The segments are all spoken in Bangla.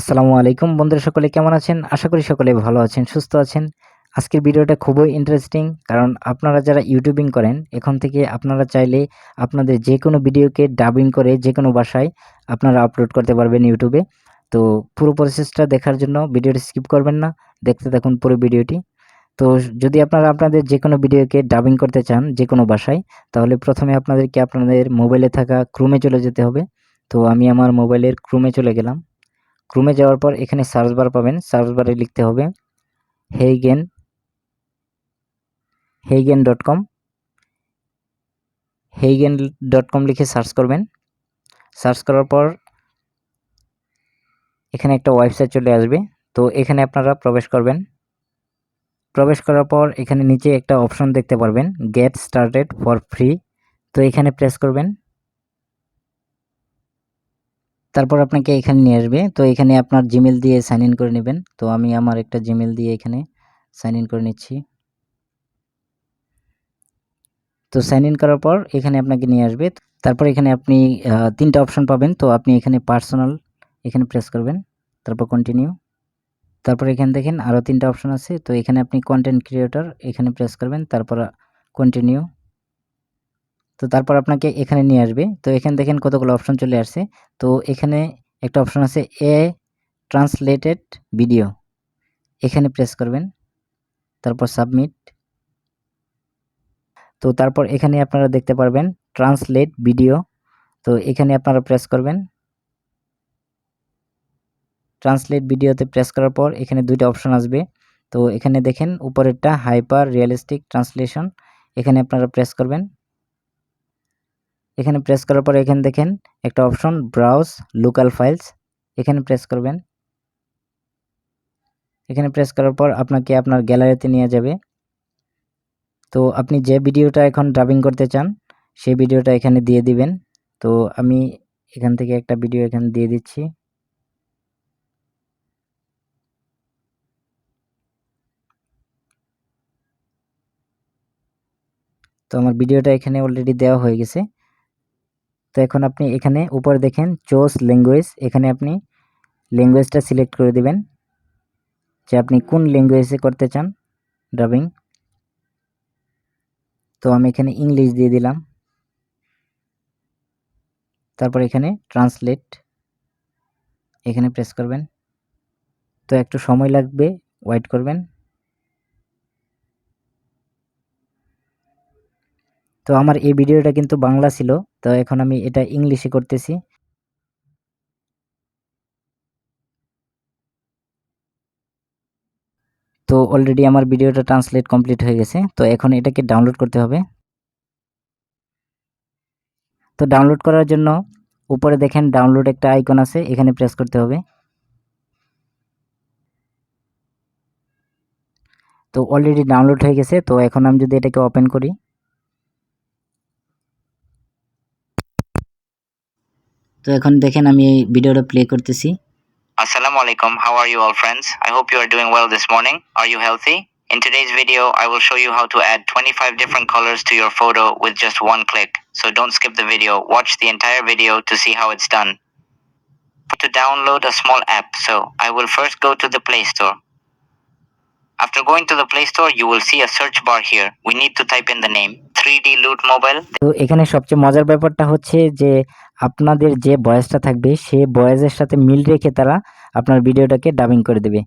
আসসালামু আলাইকুম বন্ধুরা, সকলে কেমন আছেন? আশা করি সকলে ভালো আছেন, সুস্থ আছেন। আজকের ভিডিওটা খুবই ইন্টারেস্টিং কারণ আপনারা যারা ইউটিউবিং করেন, এখন থেকে আপনারা চাইলে আপনাদের যে কোনো ভিডিওকে ডাবিং করে যে কোনো ভাষায় আপনারা আপলোড করতে পারবেন ইউটিউবে তো পুরো প্রসেসটা দেখার জন্য ভিডিওটি স্কিপ করবেন না, দেখতে থাকুন পুরো ভিডিওটি। তো যদি আপনারা আপনাদের যে কোনো ভিডিওকে ডাবিং করতে চান যে কোনো ভাষায় তাহলে প্রথমে আপনাদেরকে আপনাদের মোবাইলে থাকা ক্রুমে চলে যেতে হবে। তো আমি আমার মোবাইলের ক্রুমে চলে গেলাম। ক্রোমে যাওয়ার পর এখানে সার্চ বার পাবেন। সার্চ বারে লিখতে হবে হেইগেন হেইগেন ডট কম হেইগেন ডট কম লিখে সার্চ করবেন। সার্চ করার পর এখানে একটা ওয়েবসাইট চলে আসবে। তো এখানে আপনারা প্রবেশ করবেন। প্রবেশ করার পর এখানে নিচে একটা অপশন দেখতে পারবেন। গেট স্টার্টেড ফর ফ্রি তো এখানে প্রেস করবেন। তারপর আপনাকে এখানে নিয়ে আসবে। তো এখানে আপনার জিমেল দিয়ে সাইন ইন করে নেবেন। তো আমি আমার একটা জিমেল দিয়ে এখানে সাইন ইন করে নিচ্ছি। তো সাইন ইন করার পর এখানে আপনাকে নিয়ে আসবে। তারপর এখানে আপনি তিনটা অপশন পাবেন। তো আপনি এখানে পার্সোনাল এখানে প্রেস করবেন। তারপর কন্টিনিউ তারপর এখানে দেখেন আরও তিনটা অপশন আছে। তো এখানে আপনি কন্টেন্ট ক্রিয়েটর এখানে প্রেস করবেন। তারপর কন্টিনিউ তো তারপর আপনাকে এখানে নিয়ে আসবে। তো এখানে দেখেন কতগুলো অপশন চলে আসছে। তো এখানে একটা অপশন আছে এ ট্রান্সলেটেড ভিডিও এখানে প্রেস করবেন। তারপর সাবমিট তো তারপর এখানে আপনারা দেখতে পারবেন ট্রান্সলেট ভিডিও তো এখানে আপনারা প্রেস করবেন। ট্রান্সলেট ভিডিওতে প্রেস করার পর এখানে দুইটা অপশন আসবে। তো এখানে দেখেন উপরেরটা হাইপার রিয়েলিস্টিক ট্রান্সলেশন এখানে আপনারা প্রেস করবেন। এখানে প্রেস করার পর এখানে দেখেন একটা অপশন ব্রাউজ লোকাল ফাইলস এখানে প্রেস করবেন। এখানে প্রেস করার পর আপনাকে আপনার গ্যালারিতে নিয়ে যাবে। তো আপনি যে ভিডিওটা এখন ড্রাবিং করতে চান, সেই ভিডিওটা এখানে দিয়ে দিবেন। তো আমি এখান থেকে একটা ভিডিও এখানে দিয়ে দিচ্ছি। তো আমার ভিডিওটা এখানে অলরেডি দেওয়া হয়ে গেছে। তো এখন আপনি এখানে উপরে দেখেন চোস ল্যাঙ্গুয়েজ এখানে আপনি ল্যাঙ্গুয়েজটা সিলেক্ট করে দিবেন। যে আপনি কোন ল্যাঙ্গুয়েজে করতে চান ডাবিং তো আমি এখানে ইংলিশ দিয়ে দিলাম। তারপর এখানে ট্রান্সলেট এখানে প্রেস করবেন। তো একটু সময় লাগবে ওয়েট করবেন। তো আমার এই ভিডিওটা কিন্তু বাংলা ছিল, তো এখন আমি এটা ইংলিশে করতেছি। তো অলরেডি আমার ভিডিওটা ট্রান্সলেট কমপ্লিট হয়ে গেছে, তো এখন এটাকে ডাউনলোড করতে হবে। তো ডাউনলোড করার জন্য উপরে দেখেন ডাউনলোড একটা আইকন আছে, এখানে প্রেস করতে হবে। তো অলরেডি ডাউনলোড হয়ে গেছে, তো এখন আমি যদি এটাকে ওপেন করি তো এখন দেখেন আমি এই ভিডিওটা প্লে করতেছি Assalamu alaikum. How are you all friends? I hope you are doing well this morning. Are you healthy? In today's video, I will show you how to add 25 different colors to your photo with just one click. So don't skip the video. Watch the entire video to see how it's done. To download a small app, so I will first go to the Play Store. After going to the Play Store, you will see a search bar here. We need to type in the name 3D Loot Mobile. তো এখানে সবচেয়ে মজার ব্যাপারটা হচ্ছে যে আপনাদের যে বয়েসটা থাকবে, সে বয়েসের সাথে মিল রেখে তারা আপনার ভিডিওটাকে ডাবিং করে দেবে।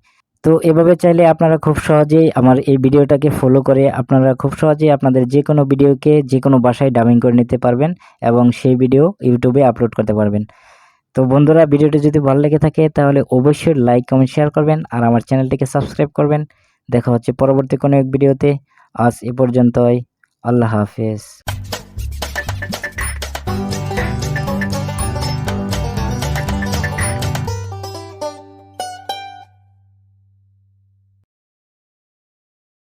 তো এভাবে চাইলে আপনারা খুব সহজেই আমার এই ভিডিওটাকে ফলো করে আপনারা খুব সহজেই আপনাদের যে কোনো ভিডিওকে যে কোনো ভাষায় ডাবিং করে নিতে পারবেন এবং সেই ভিডিও ইউটিউবে আপলোড করতে পারবেন। তো বন্ধুরা, ভিডিওটি যদি ভালো লেগে থাকে তাহলে অবশ্যই লাইক কমেন্ট শেয়ার করবেন আর আমার চ্যানেলটিকে সাবস্ক্রাইব করবেন। দেখা হচ্ছে পরবর্তী কোনো এক ভিডিওতে। আজ এ পর্যন্তই। আল্লাহ হাফেজ।